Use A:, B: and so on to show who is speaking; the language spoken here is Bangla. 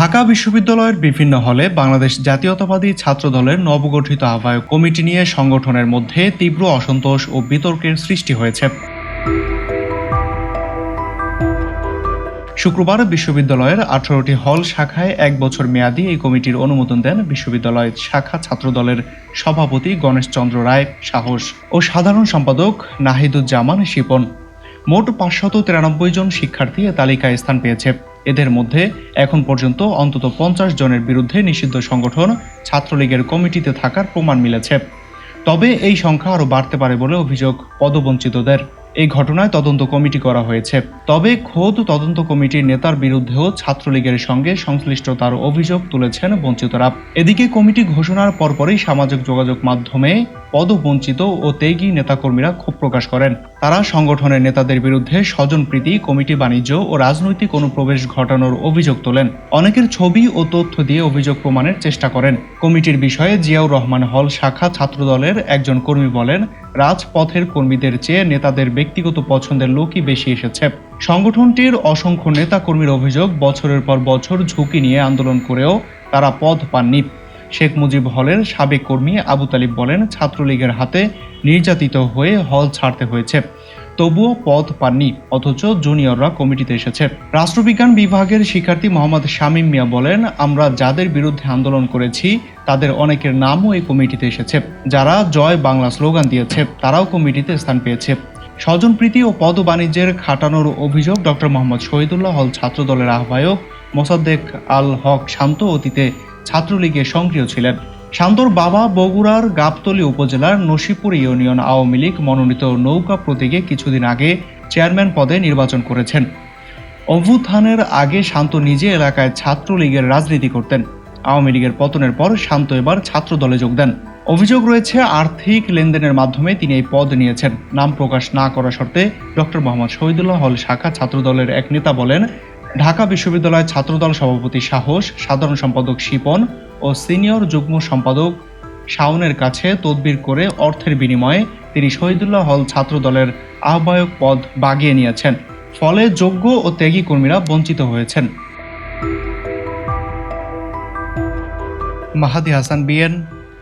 A: ঢাকা বিশ্ববিদ্যালয়ের বিভিন্ন হলে বাংলাদেশ জাতীয়তাবাদী ছাত্র দলের নবগঠিত আহ্বায়ক কমিটি নিয়ে সংগঠনের মধ্যে তীব্র অসন্তোষ ও বিতর্কের সৃষ্টি হয়েছে। শুক্রবার বিশ্ববিদ্যালয়ের আঠারোটি হল শাখায় এক বছর মেয়াদী এই কমিটির অনুমোদন দেন বিশ্ববিদ্যালয়ের শাখা ছাত্রদলের সভাপতি গণেশচন্দ্র রায় সাহস ও সাধারণ সম্পাদক নাহিদুজ্জামান শিপন। মোট পাঁচশত তিরানব্বই জন শিক্ষার্থী এ তালিকায় স্থান পেয়েছে। এদের মধ্যে এখন পর্যন্ত অন্তত পঞ্চাশ জনের বিরুদ্ধে নিষিদ্ধ সংগঠন ছাত্রলীগের কমিটিতে থাকার প্রমাণ মিলেছে। তবে এই সংখ্যা আরও বাড়তে পারে বলে অভিযোগ পদবঞ্চিতদের। এই ঘটনায় তদন্ত কমিটি করা হয়েছে। তবে খোদ তদন্ত কমিটির নেতার বিরুদ্ধেও ছাত্রলীগের সঙ্গে সংশ্লিষ্টতার অভিযোগ তুলেছেন বঞ্চিতরা। এদিকে কমিটি ঘোষণার পরপরই সামাজিক যোগাযোগ মাধ্যমে পদবঞ্চিত ও তেগি নেতাকর্মীরা ক্ষোভ প্রকাশ করেন। তারা সংগঠনের নেতাদের বিরুদ্ধে স্বজনপ্রীতি কমিটি বাণিজ্য ও রাজনৈতিক অনুপ্রবেশ ঘটানোর অভিযোগ তোলেন। অনেকের ছবি ও তথ্য দিয়ে অভিযোগ প্রমাণের চেষ্টা করেন। কমিটির বিষয়ে জিয়াউর রহমান হল শাখা ছাত্রদলের একজন কর্মী বলেন, রাজপথের কর্মীদের চেয়ে নেতাদের ব্যক্তিগত পছন্দের লোকই বেশি এসেছে। সংগঠনটির অসংখ্য নেতাকর্মীর অভিযোগ, বছরের পর বছর ঝুঁকি নিয়ে আন্দোলন করেও তারা পদ পাননি। শেখ মুজিব হলের সাবেক কর্মী আবু তালিব বলেন, ছাত্রলীগের হাতে নির্যাতিত হয়ে হল ছাড়তে হয়েছে। তবুও পদ পাননি, অথচ জুনিয়ররা কমিটিতে এসেছে। রাষ্ট্রবিজ্ঞান বিভাগের শিক্ষার্থী মোহাম্মদ শামীম মিয়া বলেন, আমরা যাদের বিরুদ্ধে আন্দোলন করেছি, তাদের অনেকের নামও এই কমিটিতে এসেছে। যারা জয় বাংলা স্লোগান দিয়েছে, তারাও কমিটিতে স্থান পেয়েছে। স্বজনপ্রীতি ও পদ বাণিজ্যের খাটানোর অভিযোগ ডক্টর মোহাম্মদ শহীদুল্লাহ হল ছাত্রদলের আহ্বায়ক মোসাদ্দেক আল হক শান্ত অতীতে ছাত্রলীগে সক্রিয় ছিলেন। শান্তর বাবা বগুড়ার গাবতলী উপজেলার নসিপুর ইউনিয়ন আওয়ামী লীগ মনোনীত নৌকা প্রতীকে কিছুদিন আগে চেয়ারম্যান পদে নির্বাচন করেছেন। অভ্যুত্থানের আগে শান্ত নিজে এলাকায় ছাত্রলীগের রাজনীতি করতেন। আওয়ামী লীগের পতনের পর শান্ত এবার ছাত্র দলে যোগ দেন। অভিযোগ রয়েছে, আর্থিক লেনদেনের মাধ্যমে তিনি এই পদ নিয়েছেন। নাম প্রকাশ না করা শর্তে ডক্টর মোহাম্মদ শহীদুল্লাহ হল শাখা ছাত্রদলের এক নেতা বলেন, ঢাকা বিশ্ববিদ্যালয় ছাত্রদল সভাপতি সাহস, সাধারণ সম্পাদক শিপন ও সিনিয়র যুগ্ম সম্পাদক শাওনের কাছে তদবির করে অর্থের বিনিময়ে তিনি শহীদুল্লাহ হল ছাত্রদলের আহ্বায়ক পদ বাগিয়ে নিয়েছেন। ফলে যোগ্য ও ত্যাগী কর্মীরা বঞ্চিত হয়েছেন। Mahadi Hasan, BN